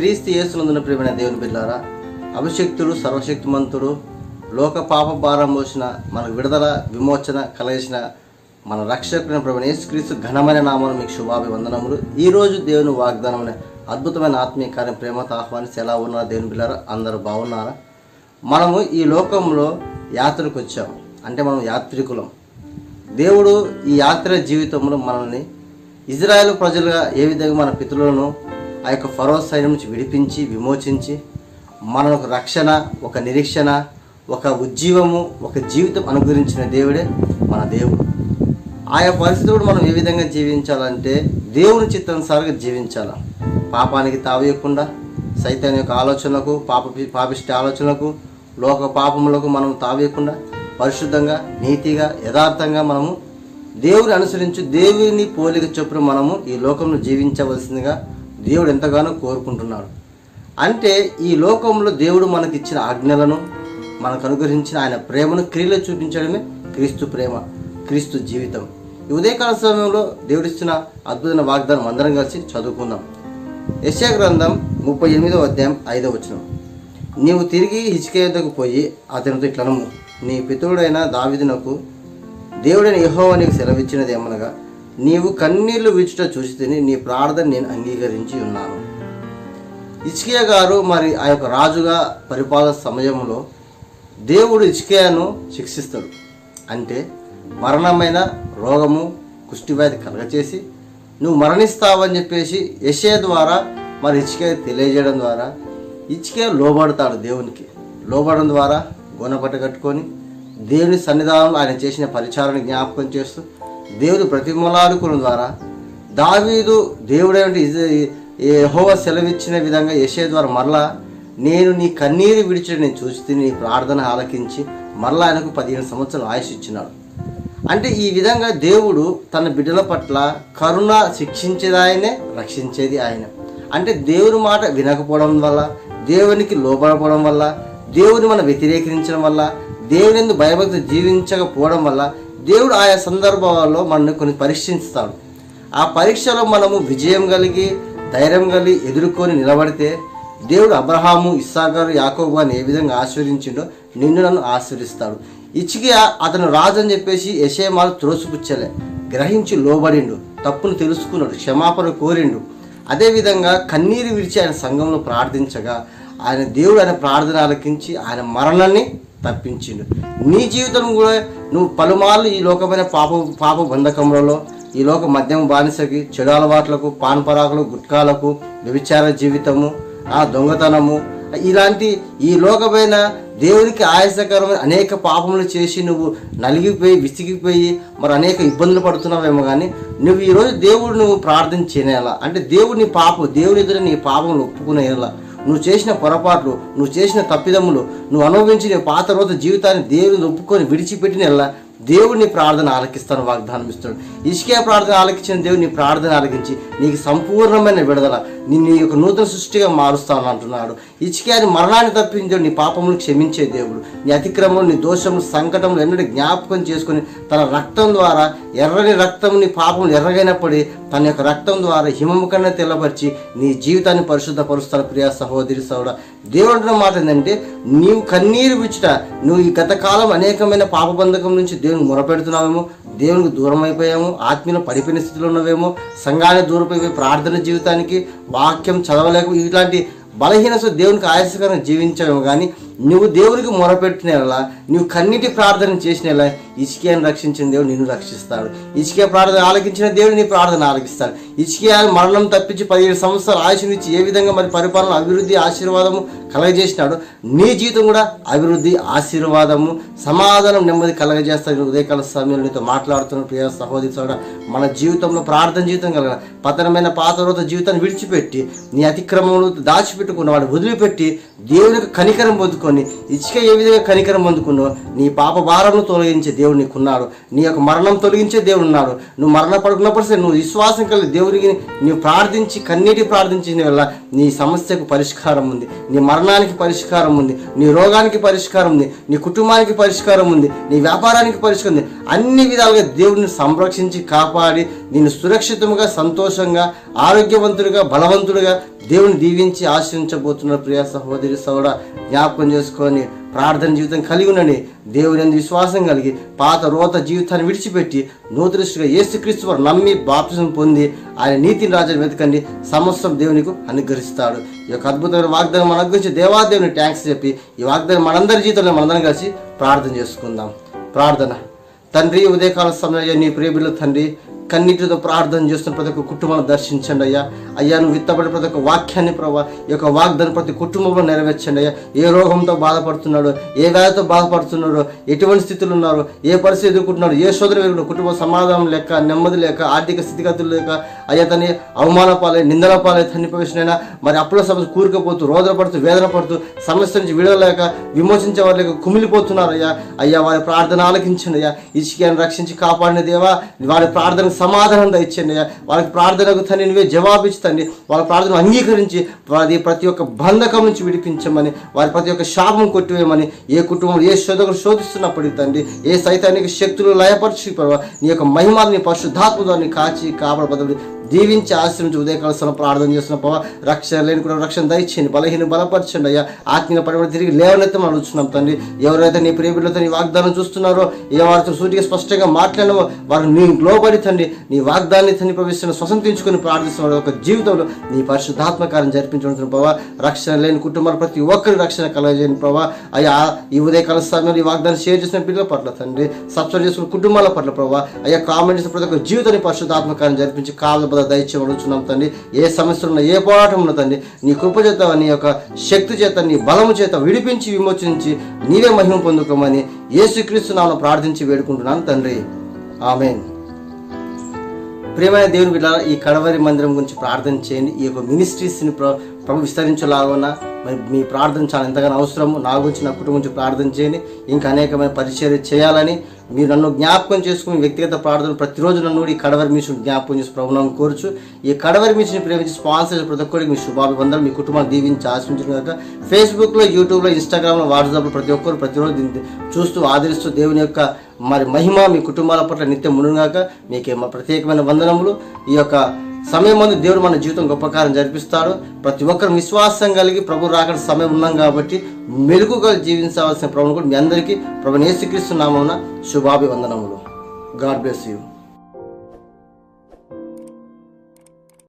క్రీస్తు యేసునందున ప్రియమైన దేవుని బిడ్డారా అభిషక్తుడు సర్వశక్తిమంతుడు లోక పాప భారం పోసిన మనకు విడుదల విమోచన కలగేసిన మన రక్షకుడైన ప్రభుని యేసుక్రీస్తు ఘనమైన నామను మీకు శుభాభివందనములు. ఈ రోజు దేవుని వాగ్దానం అనే అద్భుతమైన ఆత్మీయ కార్యం ప్రేమతో ఆహ్వానించి ఎలా ఉన్నారా దేవుని బిడ్డారా? అందరూ బాగున్నారా? మనము ఈ లోకంలో యాత్రకు వచ్చాము. అంటే మనం యాత్రికులం. దేవుడు ఈ యాత్ర జీవితంలో మనల్ని ఇజ్రాయెల్ ప్రజలుగా ఏ విధంగా మన పితృలను ఆ యొక్క ఫరో సైన్యం నుంచి విడిపించి విమోచించి మనకు రక్షణ ఒక నిరీక్షణ ఒక ఉజ్జీవము ఒక జీవితం అనుగ్రహించిన దేవుడే మన దేవుడు. ఆయా పరిస్థితులు మనం ఏ విధంగా జీవించాలంటే దేవుని చిత్తానుసారంగా జీవించాలి? పాపానికి తావేయకుండా సైతాన్ యొక్క ఆలోచనలకు పాప పాపిష్టి ఆలోచనలకు లోక పాపములకు మనం తావేయకుండా పరిశుద్ధంగా నీతిగా యథార్థంగా మనము దేవుని అనుసరించి దేవుని పోలిక చొప్పున మనము ఈ లోకంలో జీవించవలసిందిగా దేవుడు ఎంతగానో కోరుకుంటున్నాడు. అంటే ఈ లోకంలో దేవుడు మనకిచ్చిన ఆజ్ఞలను మనకు అనుగ్రహించిన ఆయన ప్రేమను క్రియలో చూపించడమే క్రీస్తు ప్రేమ క్రీస్తు జీవితం. ఈ ఉదయకాల సమయంలో దేవుడిచ్చిన అద్భుతమైన వాగ్దానం అందరం కలిసి చదువుకుందాం. యశా గ్రంథం ముప్పై ఎనిమిదో అధ్యాయం ఐదో వచనం. నీవు తిరిగి హిచ్కే పోయి అతనితో ఇట్లనము. నీ పితరుడైన దావిదునకు దేవుడైన యెహోవా నీకు సెలవిచ్చినది ఏమనగా నీవు కన్నీళ్ళు విచ్చుట చూసి తిని నీ ప్రార్థన నేను అంగీకరించి ఉన్నాను. ఇచ్కియా గారు మరి ఆ యొక్క రాజుగా పరిపాలన సమయంలో దేవుడు ఇచ్కియాను శిక్షిస్తాడు. అంటే మరణమైన రోగము కుష్టివ్యాధి కలగచేసి నువ్వు మరణిస్తావని చెప్పేసి యశే ద్వారా మరి ఇచ్కే తెలియజేయడం ద్వారా ఇచ్కే లోబడతాడు దేవునికి. లోబడడం ద్వారా గుణపట్ట కట్టుకొని దేవుని సన్నిధానంలో ఆయన చేసిన పరిచారణ జ్ఞాపకం చేస్తూ దేవుని ప్రతిమలాడుకుల ద్వారా దావీదు దేవుడేంటి హోవ సెలవిచ్చిన విధంగా యశే ద్వారా మరలా నేను నీ కన్నీరు విడిచి నేను చూసి నీ ప్రార్థన ఆలకించి మరలా ఆయనకు పదిహేను సంవత్సరాలు ఆయుష్ ఇచ్చినాడు. అంటే ఈ విధంగా దేవుడు తన బిడ్డల పట్ల కరుణ శిక్షించేది ఆయనే రక్షించేది ఆయన. అంటే దేవుని మాట వినకపోవడం వల్ల దేవునికి లోబడపోవడం వల్ల దేవుని మనం వ్యతిరేకించడం వల్ల దేవుని భయభక్తి జీవించకపోవడం వల్ల దేవుడు ఆయా సందర్భాల్లో మనల్ని కొన్ని పరీక్షిస్తాడు. ఆ పరీక్షలో మనము విజయం కలిగి ధైర్యం కలిగి ఎదుర్కొని నిలబడితే దేవుడు అబ్రహాము ఇస్సాగర్ యాకోబు అని ఏ విధంగా ఆశీర్వదించిండో నిన్ను నన్ను ఆశీర్వదిస్తాడు. ఇచ్చికి అతను రాజు అని చెప్పేసి యశయమాలు త్రోసిపుచ్చలే. గ్రహించి లోబడిండు తప్పును తెలుసుకున్నాడు క్షమాపణ కోరిండు. అదేవిధంగా కన్నీరు విడిచి ఆయన సంఘంలో ప్రార్థించగా ఆయన దేవుడు ఆయన ప్రార్థన ఆలకించి ఆయన మరణాన్ని తప్పించిండు. నీ జీవితం కూడా నువ్వు పలుమార్లు ఈ లోకమైన పాప పాప బంధకములలో ఈ లోక మద్యం బానిసకి చెడు అలవాట్లకు పాన్పరాకులు గుట్కాలకు వ్యభిచార జీవితము ఆ దొంగతనము ఇలాంటి ఈ లోకమైన దేవునికి ఆయాసకరమైన అనేక పాపములు చేసి నువ్వు నలిగిపోయి విసిగిపోయి మరి అనేక ఇబ్బందులు పడుతున్నావేమో కానీ నువ్వు ఈరోజు దేవుడు నువ్వు ప్రార్థన చేయనేలా అంటే దేవుడు నీ పాపం దేవుని ఎదురు నీ పాపములు ఒప్పుకునేలా నువ్వు చేసిన పొరపాట్లు నువ్వు చేసిన తప్పిదమ్ములు నువ్వు అనుభవించిన పాత రోజు జీవితాన్ని దేవుని ఒప్పుకొని విడిచిపెట్టిన దేవుడిని ప్రార్థన ఆలకిస్తాను వాగ్దానం ఇస్తాడు ఇసుకే ప్రార్థన ఆలకించిన దేవుడు ప్రార్థన ఆలకించి నీకు సంపూర్ణమైన విడుదల నిన్ను నీ యొక్క నూతన సృష్టిగా మారుస్తాను అంటున్నాడు. ఇసుకే అని మరణాన్ని తప్పించాడు నీ పాపములు క్షమించే దేవుడు. నీ అతిక్రమం నీ దోషములు సంకటములు ఎన్నడూ జ్ఞాపకం చేసుకుని తన రక్తం ద్వారా ఎర్రని రక్తం నీ పాపములు ఎర్రగైనప్పటి తన యొక్క రక్తం ద్వారా హిమము కన్నా తెల్లపరిచి నీ జీవితాన్ని పరిశుద్ధపరుస్తాను ప్రియ సహోదరి సహోడ దేవుడు మాట ఏంటంటే నీవు కన్నీరు విచ్చుట నువ్వు ఈ గతకాలం అనేకమైన పాపబంధకం నుంచి దేవుని మొరపెడుతున్నామేమో దేవునికి దూరం అయిపోయాము ఆత్మీయ పడిపోయిన స్థితిలో ఉన్నవేమో సంఘాన్ని దూరమైపోయి ప్రార్థన జీవితానికి వాక్యం చదవలేక ఇట్లాంటి బలహీనత దేవునికి ఆయాసకరంగా జీవించాము కానీ నువ్వు దేవునికి మొరపెట్టినలా నువ్వు కన్నిటి ప్రార్థన చేసినలా ఇసుకేని రక్షించిన దేవుడు నిన్ను రక్షిస్తాడు. ఇసుకే ప్రార్థన ఆలకించిన దేవుడు నీ ప్రార్థన ఆలకిస్తాడు. ఇసుకే మరణం తప్పించి పదిహేడు సంవత్సరాలు ఆశనిచ్చి ఏ విధంగా మరి పరిపాలన అభివృద్ధి ఆశీర్వాదము కలగజేసినాడు నీ జీవితం కూడా అభివృద్ధి ఆశీర్వాదము సమాధానం నెమ్మది కలగజేస్తాడు. ఉదయకాల సమయంలో నీతో మాట్లాడుతున్న ప్రియ సహోదరి మన జీవితంలో ప్రార్థన జీవితం కలగ పతనమైన పాత రోజు జీవితాన్ని విడిచిపెట్టి నీ అతిక్రమంలో దాచిపెట్టుకున్న వాడు వదిలిపెట్టి దేవునికి కనికరం పొందుకొని ఇసుక ఏ విధంగా కనికరం పొందుకున్నావు నీ పాప భారంను తొలగించే దేవుడు నీకున్నాడు. నీ యొక్క మరణం తొలగించే దేవుడు ఉన్నాడు. నువ్వు మరణ పడుకున్నప్పుడు సరే నువ్వు విశ్వాసం కలిగి దేవుడికి నీవు ప్రార్థించి కన్నీటి ప్రార్థించిన వల్ల నీ సమస్యకు పరిష్కారం ఉంది. నీ మరణానికి పరిష్కారం ఉంది. నీ రోగానికి పరిష్కారం ఉంది. నీ కుటుంబానికి పరిష్కారం ఉంది. నీ వ్యాపారానికి పరిష్కారం ఉంది. అన్ని విధాలుగా దేవుడిని సంరక్షించి కాపాడి నిన్ను సురక్షితంగా సంతోషంగా ఆరోగ్యవంతుడిగా బలవంతుడిగా దేవుని దీవించి ఆశ్రయించబోతున్న ప్రియ సహోదరి సోడ జ్ఞాపకం చేసుకొని ప్రార్థన జీవితం కలిగి ఉండని దేవుని విశ్వాసం కలిగి పాత రోత జీవితాన్ని విడిచిపెట్టి నూతనగా యేసుక్రీస్తు వారు నమ్మి బాప్తిజం పొంది ఆయన నీతిని రాజాన్ని వెతకండి. సమస్తం దేవునికి అనుగ్రహిస్తాడు. ఈ యొక్క అద్భుతమైన వాగ్దానం మన గురించి దేవాదేవుని ట్యాంక్స్ చెప్పి ఈ వాగ్దానం మనందరి జీవితంలో మనందరం కలిసి ప్రార్థన చేసుకుందాం. ప్రార్థన. తండ్రి ఉదయకాల సమయంలో నీ ప్రేమిలో తండ్రి కన్నీటితో ప్రార్థన చేస్తున్న ప్రతి ఒక్క కుటుంబాన్ని దర్శించండి అయ్యా. అయ్యా నువ్వు విత్తబడి ప్రతి ఒక్క వాక్యాన్ని ప్రభావ ఈ యొక్క వాగ్దాన్ని ప్రతి కుటుంబంలో నెరవేర్చండి అయ్యా. ఏ రోగంతో బాధపడుతున్నాడు ఏ వ్యాధితో బాధపడుతున్నాడు ఎటువంటి స్థితిలో ఉన్నారు ఏ పరిస్థితి ఎదుర్కొంటున్నారో ఏ సోదరు కుటుంబ సమాధానం లేక నెమ్మది లేక ఆర్థిక స్థితిగతులు లేక అయ్యా తని అవమాన పాలే నిందల పాలే తన్ని ప్రవేశనైనా మరి అప్పుల సమస్య కూరుకుపోతూ రోదన పడుతూ వేదన పడుతూ సమస్య నుంచి విడవలేక విమోచించే వారు లేక కుమిలిపోతున్నారు అయ్యా. అయ్యా వారి ప్రార్థన ఆలకించండి అయ్యా. ఇసుకని రక్షించి కాపాడిన దేవా వారి ప్రార్థన సమాధానం దయచండి వాళ్ళకి ప్రార్థనకు తండ్రి నువ్వే జవాబిచ్చండి వాళ్ళ ప్రార్థన అంగీకరించి వారి ప్రతి ఒక్క బంధకం నుంచి విడిపించమని వారి ప్రతి ఒక్క శాపం కొట్టివేయమని ఏ కుటుంబం ఏ శోధకులు శోధిస్తున్నప్పటికీ తండ్రి ఏ సైతానికి శక్తులు లయపరిచి నీ యొక్క మహిమాన్ని పరిశుద్ధాత్మ ద్వారా కాచి కాపాడబడి దీవించి ఆశ్రమించి ఉదయకాల సమయం ప్రార్థన చేస్తున్న పవ రక్షణ లేని కూడా రక్షణ దయచేయండి బలహీన బలపరచండి అయ్యా. ఆత్మీయ పడబడి తిరిగి లేవనెత్తమని అడుగుతున్నాం తండ్రి. ఎవరైతే నీ ప్రియబిడ్డలతో నీ వాగ్దానం చూస్తున్నారో ఏ వారితో సూటిగా స్పష్టంగా మాట్లాడినవో వారు నీ లోబడి తండ్రి నీ వాగ్దాన్ని తండ్రి ప్రవేశిస్తున్న స్వసంతించుకుని ప్రార్థిస్తున్న ఒక జీవితంలో నీ పరిశుద్ధాత్మకారం జరిపించడం ప్రభావ రక్షణ లేని కుటుంబాలు ప్రతి ఒక్కరు రక్షణ కలగజేయని ప్రభావ అయ్యా ఈ ఉదయకాల సమయంలో ఈ వాగ్దానం షేర్ చేసిన పిల్లల పట్ల తండ్రి సబ్స్క్రైబ్ చేసుకున్న కుటుంబాల పట్ల ప్రభావ అయ్యా కామెంట్ చేసిన ప్రతి ఒక్క జీవితాన్ని పరిశుద్ధాత్మకారం జరిపించి కాల దయచేయమని అడుగుతున్నాం తండ్రి. ఏ సమస్యలు ఉన్న ఏ పోరాటం ఉన్న తండ్రి నీ కృప చేత నీ యొక్క శక్తి చేత నీ బలము చేత విడిపించి విమోచించి నీవే మహిమ పొందుకోమని యేసుక్రీస్తు నామమున ప్రార్థించి వేడుకుంటున్నాను తండ్రి. ఆమెన్. ప్రేమైన దేవుని బిడ్డ ఈ కడవరి మందిరం గురించి ప్రార్థన చేయండి. ఈ యొక్క మినిస్ట్రీస్ని ప్ర ప్రభు విస్తరించలాగున మరి మీ ప్రార్థన చాలా ఎంతగానో అవసరము. నా గురించి నా కుటుంబం గురించి ప్రార్థన చేయండి ఇంకా అనేకమైన పరిచర్య చేయాలని మీరు నన్ను జ్ఞాపకం చేసుకుని వ్యక్తిగత ప్రార్థన ప్రతిరోజు నన్ను కూడా ఈ కడవరి మిషన్ జ్ఞాపకం చేసి ప్రభుత్వం కోరుచు. ఈ కడవరి మిషన్ ప్రేమించి స్పాన్సర్ ప్రతి ఒక్కరికి మీ శుభాభివందనలు. మీ కుటుంబాన్ని దీవించి ఆశించిన కనుక ఫేస్బుక్లో యూట్యూబ్లో ఇన్స్టాగ్రామ్లో వాట్సాప్లో ప్రతి ఒక్కరు ప్రతిరోజు దీన్ని చూస్తూ ఆదరిస్తూ దేవుని యొక్క మరి మహిమ మీ కుటుంబాల పట్ల నిత్యం మునుగాక మీకే మా ప్రత్యేకమైన వందనములు. ఈ యొక్క సమయం ముందు దేవుడు మన జీవితం గొప్ప కార్యం జరిపిస్తాడు. ప్రతి ఒక్కరు విశ్వాసం కలిగి ప్రభు రాకడ సమయం ఉన్నాం కాబట్టి మెలుగుగా జీవించవలసిన ప్రభుని కూడా మీ అందరికీ ప్రభు నేసుక్రీస్తు నామమున శుభాభివందనములు. God bless you.